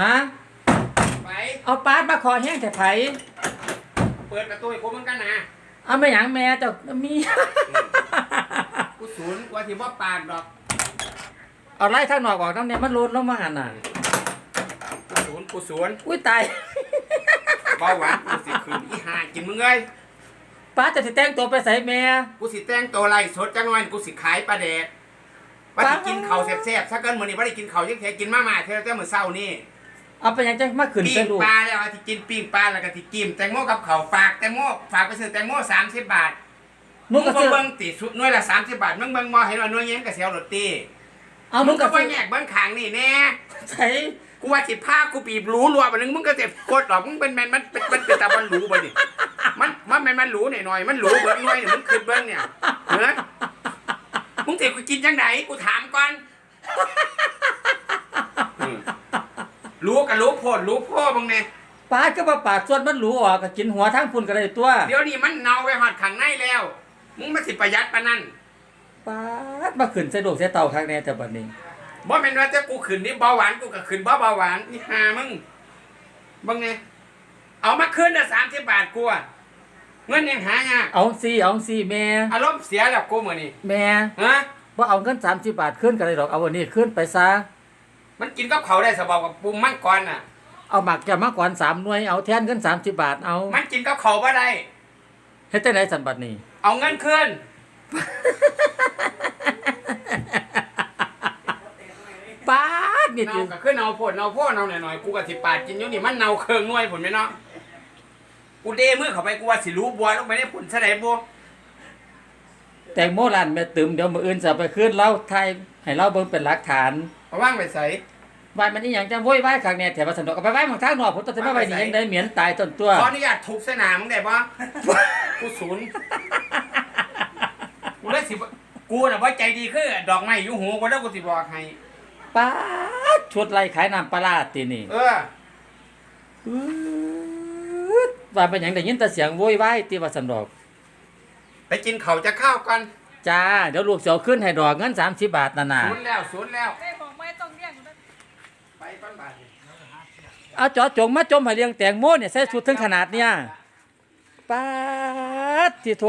ฮะ ไป เอาปาดมาขอแห้งแต่ไผเปิดประตูให้กูเหมือนกันนะเอาไม่หยังแม่เจ้ามี กูศูนย์กว่าที่ว่าปากดอกเอาไล่ทางนอกออกน้ำเนี่ยมันโลนลงมาหันน่ะ กูศูนย์กูศูนย์อุ้ยตายเบาหวานกูสิคืนอีห่ากินมึงเอ้ยป้าจะสิแต่งตัวไปใส่แม่ กูสิแต่งตัวไรสดจังหน่อยกูสิขายปลาแดกว่าสิกินข้าวแซ่บๆซะเกินมื้อนี้บ่ได้กินข้าวยังแท้กินมาม่าเท่าแต่มื้อเช้านี่ เอาไปหยังจังมาขึ้นปิ้ใส่งลูกปลาแล้วอาที่กินปิ้งปลาแล้วก็ที่กินแตงโมกับข้าวฝากแตงโมฝากไปซื้อแตงโม30บาทหนุ่มึงงก็ก็ซื้อเบิ่งติสุดหน่วยละ30บาทมึงเบิ่งบ่เห็นว่าหน่วยยังก็เสียวรถตีเอามึนุ่งงก็ก็บ่ซื้อแยกเบิ่งข้างนี่แน่ใส่กูว่าสิพากูปีบหรูรัวบัดนึงมึงก็จะกดหรอกมึงเป็นแมนมันเป็นมันเป็นตามันหรูบ่นี่มันมันแม่นมันหรูหน่อยๆมันหรูเบิ่งหน่วยนี่มึงขึ้นเบิ่งเนี่ยเหรอมึงสิกูกินจังไดกูถามก่อนอืม รู้กับรู้โพดรู้พ่อมึงเนี่ยป้าดก็มาปากส่วนมันหรูออกก็กินหัวทั้งพุ่นก็ได้ตัวเดี๋ยวนี้มันเน่าไปหอดข้างในแล้ว มึงมาสิประหยัดปานนั้นป้าดมาขึ้นใส่ลูกใส่เต่าข้างแน่แต่บัดนี้บ่แม่นว่าจะกูขึ้นนี่เบาหวานกูก็ขึ้นบ่เบาหวานนี่หามึงเบิ่งเนี่ยเอามาคืนละ30บาทกูอะเงินยังหายากเอาสิเอาสิแม่อารมณ์เสียแล้วกูมื้อนี้แม่ฮะว่าเอาเงิน30บาทขึ้นก็ได้ดอกเอาวันนี้ขึ้นไปซะ มันกินกับเขาวได้สบายกับปุ่มมังกรน่ะ เอาหมักแกมาก่อนสามหน่วยเอาแทนเงิน30บาทเอามันกินกับเขาวบ่ได้ เฮ็ดจังได๋สันบัดนี้ เอาเงินคืนป้าดนี่เน่าจิก็คือเน่าโพดเน่าโพดเน่าหน่อยๆกูก็สิปาดกินอยู่นี่มันเน่าเครื่องหน่วยผลไหมเนาะกูเด้มือเข้าไปกูว่าสิรู้บัวลงไปในผลซะได้บ่แตงโมร้านแม่ตึมเดี๋ยวมื้ออื่นจะเอาไปขึ้นเล่าไทยให้เราเบิ่งเป็นหลักฐาน เอาว่างไปใส่บ้านมันนี่หยังจังโวยวายข้างแน่แถวว่าสนุกเอาไปไว้หมองทางนอกผมต้องสิมาไว้นี่ยังได้เหมียนตายต้นตัวขออนุญาตทุบสนามมึงได้ปะกูศูนย์กูเลยสิบ่กูน่ะว่าใจดีคือดอกไม้อยู่หูกูแล้วกูสิบอกให้ป้าดชุดไรขายน้ำปลาร้าตินี่เอออื้อว่าเป็นหยังได้ยินแต่เสียงโวยวายติว่าสนุกไปกินเขาวจะข้าวกันจ้า เดี๋ยวลูกสิเอาขึ้นให้ดอกเงิน30บาทนั่นน่ะศูนย์แล้วศูนย์แล้ว แม่บอกไม่ต้องเลี้ยงนะ ไปปั้นบาทนี่เอาจอจงมาจมใหาเลี้ยงแตงโมเนี่ยใส่ชุดถึงขนาดเนี่ยป้าดที่โท